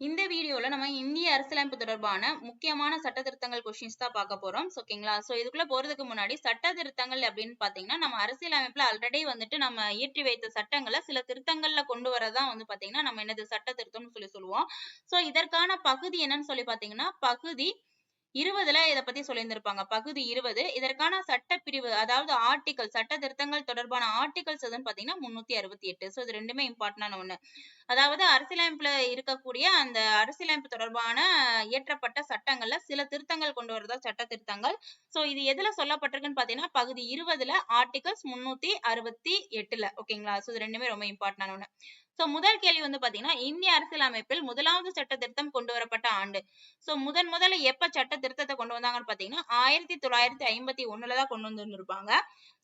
இந்த வீடியோல நம்ம இந்திய அரசியலமைப்பு தொடர்பான முக்கியமான சட்ட திருத்தங்கள் கொஸ்டின்ஸ் தான் பார்க்க போறோம். ஓகேங்களா? சோ இதுக்குள்ள போறதுக்கு முன்னாடி சட்ட திருத்தங்கள் அப்படின்னு பாத்தீங்கன்னா நம்ம அரசியலமைப்புல ஆல்ரெடி வந்துட்டு நம்ம இயற்றி வைத்த சட்டங்களை சில திருத்தங்கள்ல கொண்டு வரதான் வந்து பாத்தீங்கன்னா நம்ம என்னது சட்ட திருத்தம்னு சொல்லி சொல்லுவோம். சோ இதற்கான பகுதி என்னன்னு சொல்லி பாத்தீங்கன்னா பகுதி இருபதுல இதை பத்தி சொல்லியிருந்திருப்பாங்க. பகுதி இருபது. இதற்கான சட்ட பிரிவு அதாவது ஆர்டிகல் சட்ட திருத்தங்கள் தொடர்பான ஆர்டிகல்ஸ் எதுன்னு பாத்தீங்கன்னா முன்னூத்தி அறுபத்தி எட்டு. சோ இது ரெண்டுமே இம்பார்ட்டன்டான ஒண்ணு. அதாவது அரசியலமைப்புல இருக்கக்கூடிய அந்த அரசியலமைப்பு தொடர்பான இயற்றப்பட்ட சட்டங்கள்ல சில திருத்தங்கள் கொண்டு வரதா சட்ட திருத்தங்கள். சோ இது எதுல சொல்லப்பட்டிருக்குன்னு பாத்தீங்கன்னா பகுதி இருபதுல ஆர்டிகல்ஸ் முன்னூத்தி அறுபத்தி எட்டுல. ஓகேங்களா? சோ இது ரெண்டுமே ரொம்ப இம்பார்ட்டன்டான ஒண்ணு. சோ முதல் கேள்வி வந்து பாத்தீங்கன்னா இந்திய அரசியலமைப்பில் முதலாவது சட்ட திருத்தம் கொண்டு வரப்பட்ட ஆண்டு ஸோ முதன் முதல்ல எப்ப சட்ட திருத்தத்தை கொண்டு வந்தாங்கன்னு பாத்தீங்கன்னா ஆயிரத்தி தொள்ளாயிரத்தி ஐம்பத்தி ஒண்ணுல தான் கொண்டு வந்திருப்பாங்க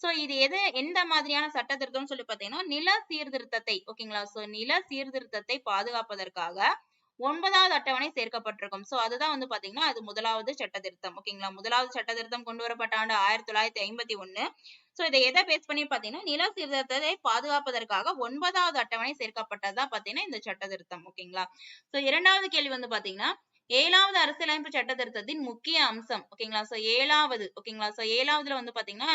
ஸோ இது எது எந்த மாதிரியான சட்ட திருத்தம்னு சொல்லி பாத்தீங்கன்னா நில சீர்திருத்தத்தை ஓகேங்களா ஸோ நில சீர்திருத்தத்தை பாதுகாப்பதற்காக ஒன்பதாவது அட்டவணை சேர்க்கப்பட்டிருக்கும். சோ அதுதான் வந்து பாத்தீங்கன்னா அது முதலாவது சட்ட திருத்தம் ஓகேங்களா முதலாவது சட்ட திருத்தம் கொண்டு வரப்பட்ட ஆண்டு ஆயிரத்தி தொள்ளாயிரத்தி ஐம்பத்தி ஒண்ணு. சோ இதை எதை பேஸ் பண்ணி பாத்தீங்கன்னா நில சீர்திருத்தத்தை பாதுகாப்பதற்காக ஒன்பதாவது அட்டவணை சேர்க்கப்பட்டதா பாத்தீங்கன்னா இந்த சட்ட திருத்தம் ஓகேங்களா சோ இரண்டாவது கேள்வி வந்து பாத்தீங்கன்னா ஏழாவது அரசியலமைப்பு சட்ட திருத்தத்தின் முக்கிய அம்சம் ஓகேங்களா சோ ஏழாவது ஓகேங்களா சோ ஏழாவதுல வந்து பாத்தீங்கன்னா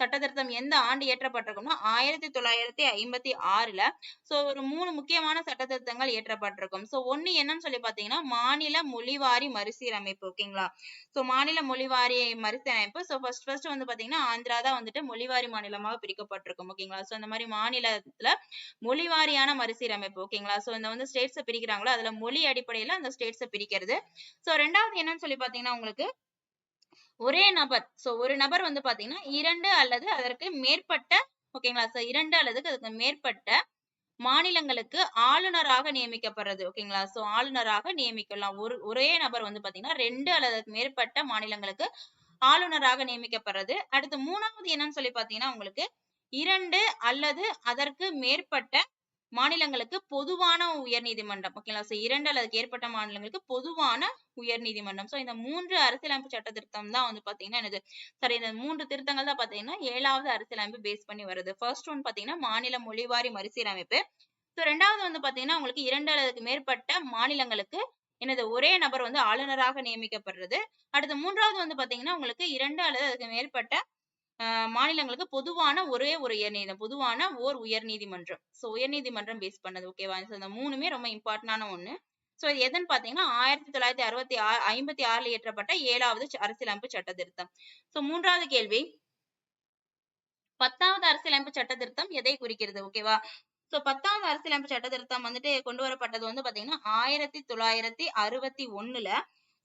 சட்ட திருத்தம் எந்த ஆண்டு இயற்றப்பட்டிருக்கும்னா ஆயிரத்தி தொள்ளாயிரத்தி ஐம்பத்தி ஆறுல. சோ ஒரு மூணு முக்கியமான சட்ட திருத்தங்கள் இயற்றப்பட்டிருக்கும். சோ ஒண்ணு என்னன்னு சொல்லி பாத்தீங்கன்னா மாநில மொழிவாரி மறுசீரமைப்பு ஓகேங்களா? சோ மாநில மொழிவாரி மறுசீரமைப்பு. சோ ஃபர்ஸ்ட் ஃபர்ஸ்ட் வந்து பாத்தீங்கன்னா ஆந்திரா தான் வந்துட்டு மொழிவாரி மாநிலமாக பிரிக்கப்பட்டிருக்கும் ஓகேங்களா? சோ அந்த மாதிரி மாநிலத்துல மொழிவாரியான மறுசீரமைப்பு ஓகேங்களா? சோ இந்த வந்து ஸ்டேட்ஸ பிரிக்கிறாங்களோ அதுல மொழி அடிப்படையில அந்த ஸ்டேட்ஸ் பிரிக்கிறது. சோ ரெண்டாவது என்னன்னு சொல்லி பாத்தீங்கன்னா உங்களுக்கு ஒரே நபர். சோ ஒரு நபர் வந்து பாத்தீங்கன்னா இரண்டு அல்லது அதற்கு மேற்பட்ட ஓகேங்களா சோ இரண்டு அல்லது அதுக்கு மேற்பட்ட மாநிலங்களுக்கு ஆளுநராக நியமிக்கப்படுறது ஓகேங்களா சோ ஆளுநராக நியமிக்கலாம். ஒரு ஒரே நபர் வந்து பாத்தீங்கன்னா ரெண்டு அல்லது அதுக்கு மேற்பட்ட மாநிலங்களுக்கு ஆளுநராக நியமிக்கப்படுறது. அடுத்து மூணாவது என்னன்னு சொல்லி பாத்தீங்கன்னா உங்களுக்கு இரண்டு அல்லது அதற்கு மேற்பட்ட மாநிலங்களுக்கு பொதுவான உயர்நீதிமன்றம் ஓகேங்களா சோ இரண்டு அல்லது ஏற்பட்ட மாநிலங்களுக்கு பொதுவான உயர்நீதிமன்றம் சோ இந்த மூன்று அரசியலமைப்பு சட்ட திருத்தம் தான் வந்து பாத்தீங்கன்னா என்னது? சரி இந்த மூன்று திருத்தங்கள் தான் பாத்தீங்கன்னா ஏழாவது அரசியலமைப்பு பேஸ் பண்ணி வருது. ஃபர்ஸ்ட் ஒன் பாத்தீங்கன்னா மாநில மொழிவாரி மறுசீரமைப்பு. ஸோ ரெண்டாவது வந்து பாத்தீங்கன்னா உங்களுக்கு இரண்டு அல்லதுக்கு மேற்பட்ட மாநிலங்களுக்கு எனது ஒரே நபர் வந்து ஆளுநராக நியமிக்கப்படுறது. அடுத்து மூன்றாவது வந்து பாத்தீங்கன்னா உங்களுக்கு இரண்டு அல்லது அதுக்கு மேற்பட்ட மாநிலங்களுக்கு பொதுவான ஒரே ஒரு உயர்நீதிமன்றம் பொதுவான ஓர் உயர்நீதிமன்றம் சோ உயர்நீதிமன்றம் பேஸ் பண்ணது ஓகேவா ஸோ இந்த மூணுமே ரொம்ப இம்பார்ட்டன்டான ஒன்று ஸோ இது எதுன்னு பார்த்தீங்கன்னா ஆயிரத்தி தொள்ளாயிரத்தி அறுபத்தி ஆறு ஐம்பத்தி ஆறுல இயற்றப்பட்ட ஏழாவது அரசியலமைப்பு சட்ட திருத்தம் ஸோ மூன்றாவது கேள்வி. பத்தாவது அரசியலமைப்பு சட்ட திருத்தம் எதை குறிக்கிறது ஓகேவா ஸோ பத்தாவது அரசியலமைப்பு சட்ட திருத்தம் வந்துட்டு கொண்டு வரப்பட்டது வந்து பார்த்தீங்கன்னா ஆயிரத்தி தொள்ளாயிரத்தி அறுபத்தி ஒண்ணுல.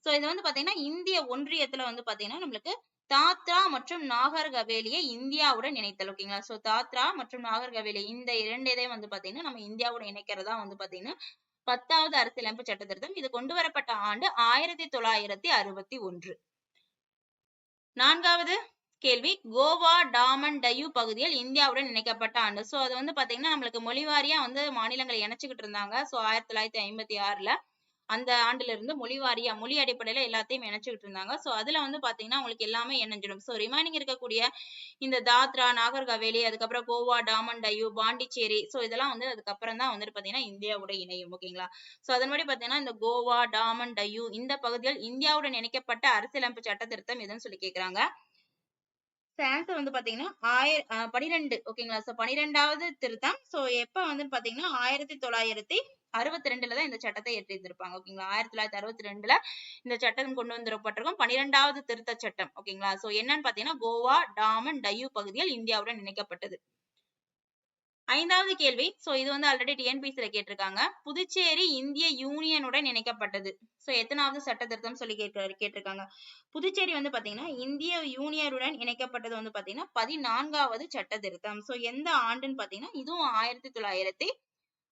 ஸோ இது வந்து பார்த்தீங்கன்னா இந்திய ஒன்றியத்துல வந்து பார்த்தீங்கன்னா நம்மளுக்கு தாத்ரா மற்றும் நாகர் கவேலியை இந்தியாவுடன் இணைத்தல் ஓகேங்களா சோ தாத்ரா மற்றும் நாகர் கவேலி இந்த இரண்டு இதையும் வந்து பாத்தீங்கன்னா நம்ம இந்தியாவுடன் இணைக்கிறதா வந்து பாத்தீங்கன்னா பத்தாவது அரசியலமைப்பு சட்ட திருத்தம் இது கொண்டு வரப்பட்ட ஆண்டு ஆயிரத்தி தொள்ளாயிரத்தி அறுபத்தி ஒன்று. நான்காவது கேள்வி கோவா டாமன் டயூ பகுதியில் இந்தியாவுடன் இணைக்கப்பட்ட ஆண்டு. சோ அது வந்து பாத்தீங்கன்னா நம்மளுக்கு மொழிவாரியா வந்து மாநிலங்களை இணைச்சுக்கிட்டு இருந்தாங்க. சோ ஆயிரத்தி தொள்ளாயிரத்தி ஐம்பத்தி ஆறுல அந்த ஆண்டுல இருந்து மொழி வாரியா மொழி அடிப்படையில எல்லாத்தையும் இணைச்சுக்கிட்டு இருந்தாங்க. சோ அதுல வந்து பாத்தீங்கன்னா உங்களுக்கு எல்லாமே இணைஞ்சிடும். சோ ரிமைனிங் இருக்கக்கூடிய இந்த தாத்ரா நாகர்கவேலி அதுக்கப்புறம் கோவா டாமன் டையூ பாண்டிச்சேரி சோ இதெல்லாம் வந்து அதுக்கப்புறம் தான் வந்துட்டு பாத்தீங்கன்னா இந்தியாவோட இணையும் ஓகேங்களா? சோ அதன்படி பாத்தீங்கன்னா இந்த கோவா டாமன் டையூ இந்த பகுதியில் இந்தியாவுடன் இணைக்கப்பட்ட அரசியலமைப்பு சட்ட திருத்தம் எதுன்னு சொல்லி கேக்குறாங்க. ஆன்சர் வந்து பாத்தீங்கன்னா ஆயிர பனிரெண்டு. ஓகேங்களா சோ பனிரெண்டாவது திருத்தம். சோ எப்ப வந்து பாத்தீங்கன்னா ஆயிரத்தி தொள்ளாயிரத்தி அறுபத்தி ரெண்டுல தான் இந்த சட்டத்தை ஏற்றிருந்திருப்பாங்க ஓகேங்களா ஆயிரத்தி தொள்ளாயிரத்தி அறுபத்தி ரெண்டுல இந்த சட்டம் கொண்டு வந்துடப்பட்டிருக்கும் பனிரெண்டாவது திருத்த சட்டம். ஓகேங்களா சோ என்னன்னு பாத்தீங்கன்னா கோவா டாமன் டையூ பகுதியில் இந்தியாவுடன் இணைக்கப்பட்டது. ஐந்தாவது கேள்வி. சோ இது வந்து ஆல்ரெடி டிஎன்பிசில கேட்டிருக்காங்க. புதுச்சேரி இந்திய யூனியனுடன் இணைக்கப்பட்டது. சோ எத்தனாவது சட்ட திருத்தம் சொல்லி கேட்டு கேட்டிருக்காங்க. புதுச்சேரி வந்து பாத்தீங்கன்னா இந்திய யூனியனுடன் இணைக்கப்பட்டது வந்து பாத்தீங்கன்னா பதினான்காவது சட்ட திருத்தம். சோ எந்த ஆண்டுன்னு பாத்தீங்கன்னா இதுவும் ஆயிரத்தி தொள்ளாயிரத்தி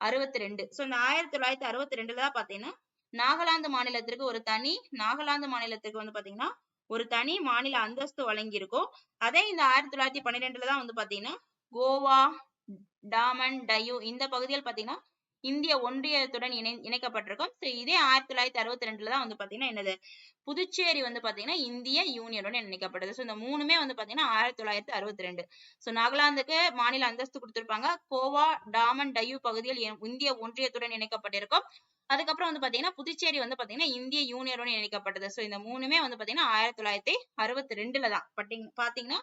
அறுபத்தி ரெண்டு சோ இந்த ஆயிரத்தி தொள்ளாயிரத்தி அறுபத்தி ரெண்டுல தான் பாத்தீங்கன்னா நாகாலாந்து மாநிலத்திற்கு ஒரு தனி நாகாலாந்து மாநிலத்துக்கு வந்து பாத்தீங்கன்னா ஒரு தனி மாநில அந்தஸ்து வழங்கியிருக்கும். அதே இந்த ஆயிரத்தி தொள்ளாயிரத்தி பன்னிரெண்டுல தான் வந்து பாத்தீங்கன்னா கோவா டாமன் டயூ இந்த பகுதியில் பாத்தீங்கன்னா இந்திய ஒன்றியத்துடன் இணை இணைக்கப்பட்டிருக்கும். ஸோ இதே ஆயிரத்தி தொள்ளாயிரத்தி அறுபத்தி ரெண்டுல தான் வந்து பாத்தீங்கன்னா என்னது? புதுச்சேரி வந்து பாத்தீங்கன்னா இந்திய யூனியனுடன் இணைக்கப்பட்டது. ஸோ இந்த மூணுமே வந்து பாத்தீங்கன்னா ஆயிரத்தி தொள்ளாயிரத்தி அறுபத்தி ரெண்டு ஸோ நாகாலாந்துக்கு மாநில அந்தஸ்து கொடுத்திருப்பாங்க. கோவா டாமன் டயூ பகுதியில் இந்திய ஒன்றியத்துடன் இணைக்கப்பட்டிருக்கும். அதுக்கப்புறம் வந்து பாத்தீங்கன்னா புதுச்சேரி வந்து பாத்தீங்கன்னா இந்திய யூனியனோட இணைக்கப்பட்டது. சோ இந்த மூணுமே வந்து பாத்தீங்கன்னா ஆயிரத்தி தொள்ளாயிரத்தி அறுபத்தி ரெண்டுல தான். பட்டிங் பாத்தீங்கன்னா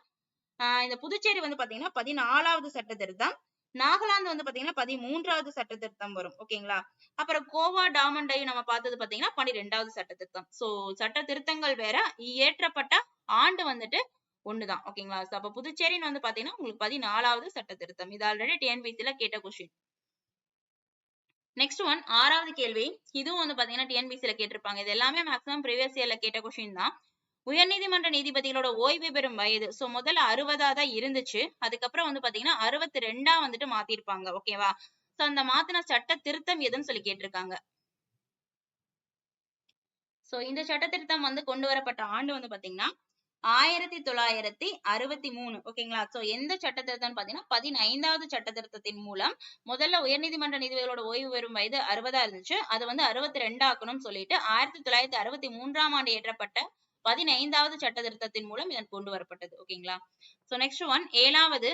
ஆஹ் இந்த புதுச்சேரி வந்து பாத்தீங்கன்னா பதினாலாவது சட்டத்திற்கு தான் நாகாலாந்து வந்து பாத்தீங்கன்னா பதிமூன்றாவது சட்ட திருத்தம் வரும். ஓகேங்களா? அப்புறம் கோவா டாமண்டை நம்ம பார்த்தது பாத்தீங்கன்னா பன்னிரெண்டாவது சட்ட திருத்தம் சோ சட்ட திருத்தங்கள் வேற இயற்றப்பட்ட ஆண்டு வந்துட்டு ஒண்ணுதான். ஓகேங்களா? அப்ப புதுச்சேரின்னு வந்து பாத்தீங்கன்னா உங்களுக்கு பதினாலாவது சட்ட திருத்தம் இது ஆல்ரெடி டிஎன்பிசில கேட்ட கொஸ்டின் நெக்ஸ்ட் ஒன் ஆறாவது கேள்வி. இதுவும் வந்து பாத்தீங்கன்னா டிஎன்பிசில கேட்டிருப்பாங்க. இது எல்லாமே மேக்ஸிமம் ப்ரீவியஸ் இயர்ல கேட்ட கொஸ்டின் தான். உயர்நீதிமன்ற நீதிபதிகளோட ஓய்வு பெறும் வயது. ஸோ முதல்ல அறுபதா தான் இருந்துச்சு. அதுக்கப்புறம் வந்து பாத்தீங்கன்னா அறுபத்தி ரெண்டா வந்துட்டு மாத்திருப்பாங்க. ஓகேவா ஸோ அந்த மாத்தின சட்ட திருத்தம் எதுன்னு சொல்லி கேட்டிருக்காங்க. ஸோ இந்த சட்ட திருத்தம் வந்து கொண்டு வரப்பட்ட ஆண்டு வந்து பாத்தீங்கன்னா ஆயிரத்தி தொள்ளாயிரத்தி அறுபத்தி மூணு ஓகேங்களா சோ எந்த சட்ட திருத்தம்னு பாத்தீங்கன்னா பதினைந்தாவது சட்ட திருத்தத்தின் மூலம் முதல்ல உயர்நீதிமன்ற நீதிபதிகளோட ஓய்வு பெறும் வயது அறுபதா இருந்துச்சு. அது வந்து அறுபத்தி ரெண்டாக்கணும்னு சொல்லிட்டு ஆயிரத்தி தொள்ளாயிரத்தி அறுபத்தி மூன்றாம் ஆண்டு ஏற்றப்பட்ட பதினைந்தாவது சட்ட திருத்தத்தின் மூலம் இதன் கொண்டு வரப்பட்டது. ஓகேங்களா சோ நெக்ஸ்ட் ஒன் ஏழாவது.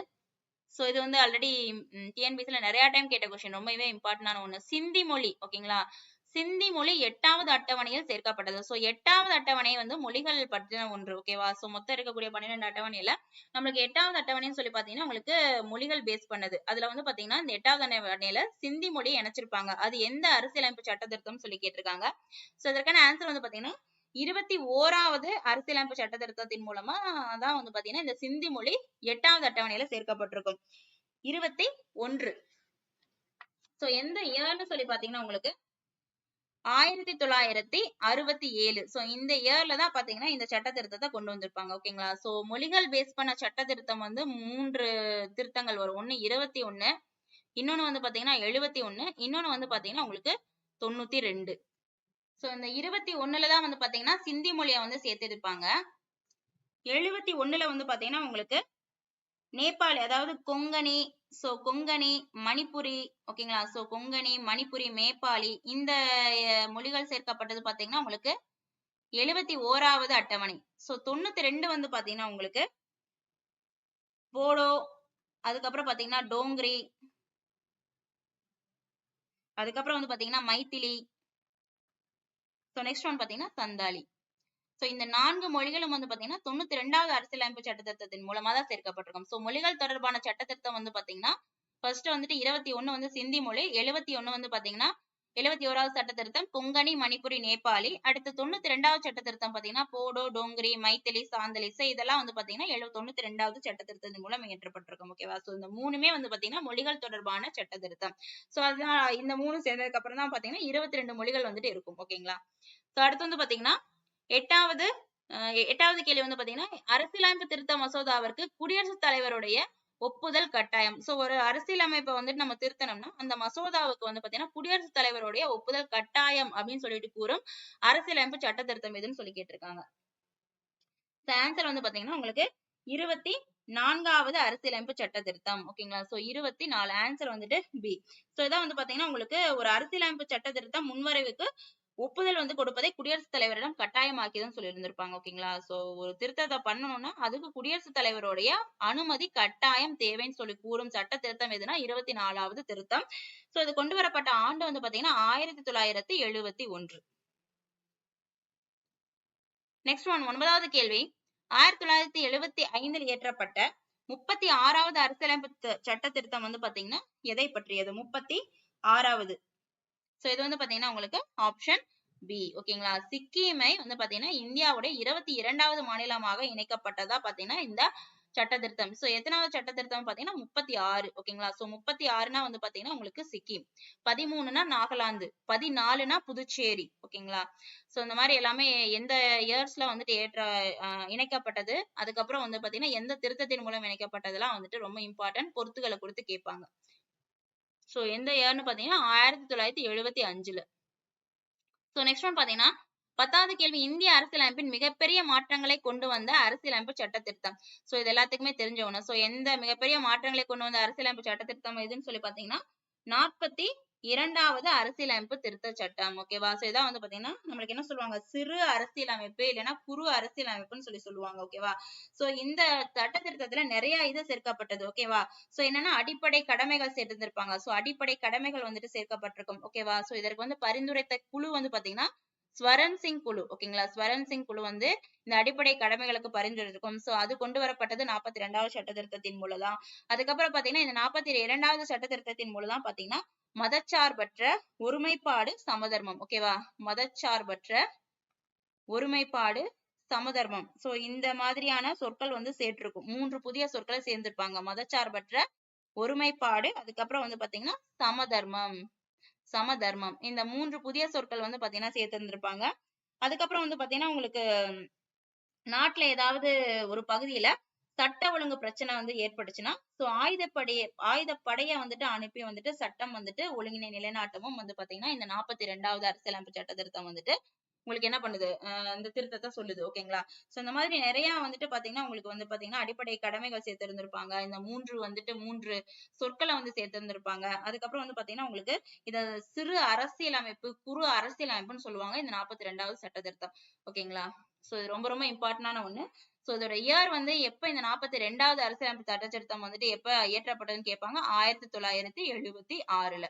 சோ இது வந்து ஆல்ரெடி டிஎன்பிசில நிறைய டைம் கேட்ட கொஸ்டின் ரொம்பவே இம்பார்ட்டன்டான ஒண்ணு. சிந்தி மொழி ஓகேங்களா சிந்தி மொழி எட்டாவது அட்டவணையில் சேர்க்கப்பட்டது. சோ எட்டாவது அட்டவணை வந்து மொழிகள் பற்றின ஒன்று ஓகேவா சோ மொத்தம் இருக்கக்கூடிய பன்னிரெண்டு அட்டவணையில நம்மளுக்கு எட்டாவது அட்டவணைன்னு சொல்லி பாத்தீங்கன்னா உங்களுக்கு மொழிகள் பேஸ் பண்ணது. அதுல வந்து பாத்தீங்கன்னா இந்த எட்டாவது அட்டவணையில சிந்தி மொழி இணைச்சிருப்பாங்க. அது எந்த அரசியலமைப்பு சட்ட திருத்தம் சொல்லி கேட்டிருக்காங்க. சோ இதற்கான ஆன்சர் வந்து பாத்தீங்கன்னா இருபத்தி ஓராவது அரசியலமைப்பு சட்ட திருத்தத்தின் மூலமா தான் வந்து பாத்தீங்கன்னா இந்த சிந்தி மொழி எட்டாவது அட்டவணையில சேர்க்கப்பட்டிருக்கும். இருபத்தி ஒன்று. சோ எந்த இயர்னு சொல்லி பாத்தீங்கன்னா உங்களுக்கு ஆயிரத்தி தொள்ளாயிரத்தி அறுபத்தி ஏழு. சோ இந்த இயர்ல தான் பாத்தீங்கன்னா இந்த சட்ட திருத்தத்தை கொண்டு வந்திருப்பாங்க. ஓகேங்களா சோ மொழிகள் பேஸ் பண்ண சட்ட திருத்தம் வந்து மூன்று திருத்தங்கள் வரும். ஒண்ணு இருபத்தி ஒண்ணு இன்னொன்னு வந்து பாத்தீங்கன்னா எழுபத்தி ஒண்ணு இன்னொன்னு வந்து பாத்தீங்கன்னா உங்களுக்கு தொண்ணூத்தி ரெண்டு. சோ இந்த இருபத்தி ஒண்ணுல தான் வந்து பாத்தீங்கன்னா சிந்தி மொழியை வந்து சேர்த்திருப்பாங்க. எழுபத்தி ஒண்ணுல வந்து பாத்தீங்கன்னா உங்களுக்கு நேபாளி அதாவது கொங்கணி சோ கொங்கணி மணிப்புரி ஓகேங்களா? சோ கொங்கணி மணிப்புரி மேப்பாளி இந்த மொழிகள் சேர்க்கப்பட்டது பாத்தீங்கன்னா உங்களுக்கு எழுபத்தி ஓராவது அட்டவணை. சோ தொண்ணூத்தி ரெண்டு வந்து பாத்தீங்கன்னா உங்களுக்கு போடோ அதுக்கப்புறம் பாத்தீங்கன்னா டோங்கிரி அதுக்கப்புறம் வந்து பாத்தீங்கன்னா மைத்திலி ஸோ நெக்ஸ்ட் ஒன் பார்த்தீங்கன்னா சந்தாலி ஸோ இந்த நான்கு மொழிகளும் வந்து பாத்தீங்கன்னா தொண்ணூத்தி ரெண்டாவது அரசியலமைப்பு சட்ட திருத்தத்தின் மூலமா தான் சேர்க்கப்பட்டிருக்கும். ஸோ மொழிகள் தொடர்பான சட்ட திருத்தம் வந்து பாத்தீங்கன்னா ஃபர்ஸ்ட் வந்துட்டு இருபத்தி ஒண்ணு வந்து சிந்தி மொழி எழுபத்தி ஒண்ணு வந்து பாத்தீங்கன்னா எழுபத்தி ஓராவது சட்ட திருத்தம் கொங்கணி மணிப்புரி நேபாளி. அடுத்து தொண்ணூத்தி ரெண்டாவது சட்ட திருத்தம் பாத்தீங்கன்னா போடோ டோங்கிரி மைத்திலி சாந்தலிசை இதெல்லாம் வந்து பாத்தீங்கன்னா எழுபத்தி தொண்ணூத்தி ரெண்டாவது சட்ட திருத்தத்தின் மூலம் இயற்றப்பட்டிருக்கும் ஓகேவா சோ இந்த மூணுமே வந்து பாத்தீங்கன்னா மொழிகள் தொடர்பான சட்ட திருத்தம். சோ அதுதான் இந்த மூணு சேர்ந்ததுக்கு அப்புறம் தான் பாத்தீங்கன்னா இருபத்தி ரெண்டு மொழிகள் வந்துட்டு இருக்கும் ஓகேங்களா சோ அடுத்து வந்து பாத்தீங்கன்னா எட்டாவது அஹ் எட்டாவது கேள்வி வந்து பாத்தீங்கன்னா அரசியலமைப்பு திருத்த மசோதாவிற்கு குடியரசுத் தலைவருடைய ஒப்புதல் கட்டாயம். சோ ஒரு அரசியலமைப்பை வந்துட்டு நம்ம திருத்தணும்னா அந்த மசோதாவுக்கு வந்து பாத்தீங்கன்னா குடியரசுத் தலைவருடைய ஒப்புதல் கட்டாயம் அப்படின்னு சொல்லிட்டு கூறும் அரசியலமைப்பு சட்ட திருத்தம் எதுன்னு சொல்லி கேட்டிருக்காங்க. ஆன்சர் வந்து பாத்தீங்கன்னா உங்களுக்கு இருபத்தி நான்காவது அரசியலமைப்பு சட்ட திருத்தம் ஓகேங்களா சோ இருபத்தி நாலு ஆன்சர் வந்துட்டு பி சோ இதான் வந்து பாத்தீங்கன்னா உங்களுக்கு ஒரு அரசியலமைப்பு சட்ட திருத்தம் முன்வரைவுக்கு ஒப்புதல் வந்து கொடுப்பதை குடியரசுத் தலைவரிடம் கட்டாயமாக்கிதான் சொல்லி இருந்திருப்பாங்க ஓகேங்களா? சோ ஒரு திருத்தத்தை பண்ணணும்னா அதுக்கு குடியரசுத் தலைவருடைய அனுமதி கட்டாயம் தேவைன்னு சொல்லி கூறும் சட்ட திருத்தம் எதுனா இருபத்தி நாலாவது திருத்தம். சோ இது கொண்டு வரப்பட்ட ஆண்டு வந்து பாத்தீங்கன்னா ஆயிரத்தி தொள்ளாயிரத்தி எழுபத்தி ஒன்று. நெக்ஸ்ட் ஒன் ஒன்பதாவது கேள்வி. ஆயிரத்தி தொள்ளாயிரத்தி எழுபத்தி ஐந்தில் இயற்றப்பட்ட முப்பத்தி ஆறாவது அரசியலமைப்பு சட்ட திருத்தம் வந்து பாத்தீங்கன்னா எதை பற்றியது? முப்பத்தி ஆறாவது. சோ இது வந்து பாத்தீங்கன்னா உங்களுக்கு ஆப்ஷன் பி ஓகேங்களா சிக்கிமை வந்து பாத்தீங்கன்னா இந்தியாவுடைய இருபத்தி இரண்டாவது மாநிலமாக இணைக்கப்பட்டதா பாத்தீங்கன்னா இந்த சட்ட திருத்தம் சோ எத்தனாவது சட்ட திருத்தம் பாத்தீங்கன்னா முப்பத்தி ஆறு. ஓகேங்களா சோ முப்பத்தி ஆறுனா வந்து பாத்தீங்கன்னா உங்களுக்கு சிக்கிம். பதிமூணுனா நாகாலாந்து. பதினாலுனா புதுச்சேரி. ஓகேங்களா சோ இந்த மாதிரி எல்லாமே எந்த இயர்ஸ்ல வந்துட்டு ஏற்ற ஆஹ் இணைக்கப்பட்டது? அதுக்கப்புறம் வந்து பாத்தீங்கன்னா எந்த திருத்தத்தின் மூலம் இணைக்கப்பட்டதெல்லாம் வந்துட்டு ரொம்ப இம்பார்ட்டன்ட் பொறுத்துகளை கொடுத்து கேட்பாங்க. ஸோ எந்த இயர்னு பார்த்தீங்கன்னா ஆயிரத்தி தொள்ளாயிரத்தி எழுபத்தி அஞ்சுல. சோ நெக்ஸ்ட் ஒன் பாத்தீங்கன்னா பத்தாவது கேள்வி இந்திய அரசியலமைப்பின் மிகப்பெரிய மாற்றங்களை கொண்டு வந்த அரசியலமைப்பு சட்ட திருத்தம் சோ இது எல்லாத்துக்குமே தெரிஞ்ச ஒண்ணு. சோ எந்த மிகப்பெரிய மாற்றங்களை கொண்டு வந்த அரசியலமைப்பு சட்ட திருத்தம் எதுன்னு சொல்லி பாத்தீங்கன்னா நாற்பத்தி இரண்டாவது அரசியலமைப்பு திருத்த சட்டம். ஓகேவா சோ இதான் வந்து பாத்தீங்கன்னா நம்மளுக்கு என்ன சொல்லுவாங்க? சிறு அரசியலமைப்பு இல்லைன்னா குறு அரசியலமைப்புன்னு சொல்லி சொல்லுவாங்க. ஓகேவா சோ இந்த சட்ட திருத்தத்துல நிறைய இது சேர்க்கப்பட்டது. ஓகேவா சோ என்னன்னா அடிப்படை கடமைகள் சேர்த்திருந்திருப்பாங்க. சோ அடிப்படை கடமைகள் வந்துட்டு சேர்க்கப்பட்டிருக்கும். ஓகேவா சோ இதற்கு வந்து பரிந்துரைத்த குழு வந்து பாத்தீங்கன்னா ஸ்வரன் சிங் குழு. ஓகேங்களா ஸ்வரன் சிங் குழு வந்து இந்த அடிப்படை கடமைகளுக்கு பரிந்துரைக்கும் சோ அது கொண்டு வரப்பட்டது நாற்பத்தி ரெண்டாவது சட்ட திருத்தத்தின் மூலம் தான் அதுக்கப்புறம் பாத்தீங்கன்னா இந்த நாற்பத்தி இரண்டாவது சட்ட திருத்தத்தின் மூலம் தான் பாத்தீங்கன்னா மதச்சார்பற்ற ஒருமைப்பாடு சமதர்மம். ஓகேவா மதச்சார்பற்ற ஒருமைப்பாடு சமதர்மம். சோ இந்த மாதிரியான சொற்கள் வந்து சேர்த்திருக்கும். மூன்று புதிய சொற்களை சேர்ந்திருப்பாங்க. மதச்சார்பற்ற ஒருமைப்பாடு அதுக்கப்புறம் வந்து பாத்தீங்கன்னா சமதர்மம். சமதர்மம். இந்த மூன்று புதிய சொற்கள் வந்து பாத்தீங்கன்னா சேர்த்திருந்திருப்பாங்க. அதுக்கப்புறம் வந்து பாத்தீங்கன்னா உங்களுக்கு நாட்டுல ஏதாவது ஒரு பகுதியில சட்ட ஒழுங்கு பிரச்சனை வந்து ஏற்பட்டுச்சுன்னா சோ ஆயுதப்படையை ஆயுதப்படையை வந்துட்டு அனுப்பி வந்துட்டு சட்டம் வந்துட்டு ஒழுங்கினை நிலைநாட்டவும் வந்து பாத்தீங்கன்னா இந்த நாற்பத்தி ரெண்டாவது அரசியலமைப்பு சட்ட திருத்தம் வந்துட்டு உங்களுக்கு என்ன பண்ணுது? இந்த திருத்தத்தை சொல்லுது ஓகேங்களா சோ இந்த மாதிரி நிறைய வந்துட்டு பாத்தீங்கன்னா உங்களுக்கு வந்து பாத்தீங்கன்னா அடிப்படை கடமைகள் சேர்த்திருந்திருப்பாங்க. இந்த மூன்று வந்துட்டு மூன்று சொற்களை வந்து சேர்த்திருந்திருப்பாங்க. அதுக்கப்புறம் வந்து பாத்தீங்கன்னா உங்களுக்கு இத சிறு அரசியலமைப்பு குறு அரசியலமைப்புன்னு சொல்லுவாங்க இந்த நாற்பத்தி ரெண்டாவது சட்ட திருத்தம். ஓகேங்களா சோ இது ரொம்ப ரொம்ப இம்பார்ட்டன்டான ஒண்ணு. ஸோ இதோட இயர் வந்து எப்போ இந்த நாற்பத்தி ரெண்டாவது அரசியலமைப்பு சட்ட திருத்தம் வந்துட்டு எப்ப இயற்றப்பட்டதுன்னு கேட்பாங்க? ஆயிரத்தி தொள்ளாயிரத்தி எழுபத்தி ஆறுல.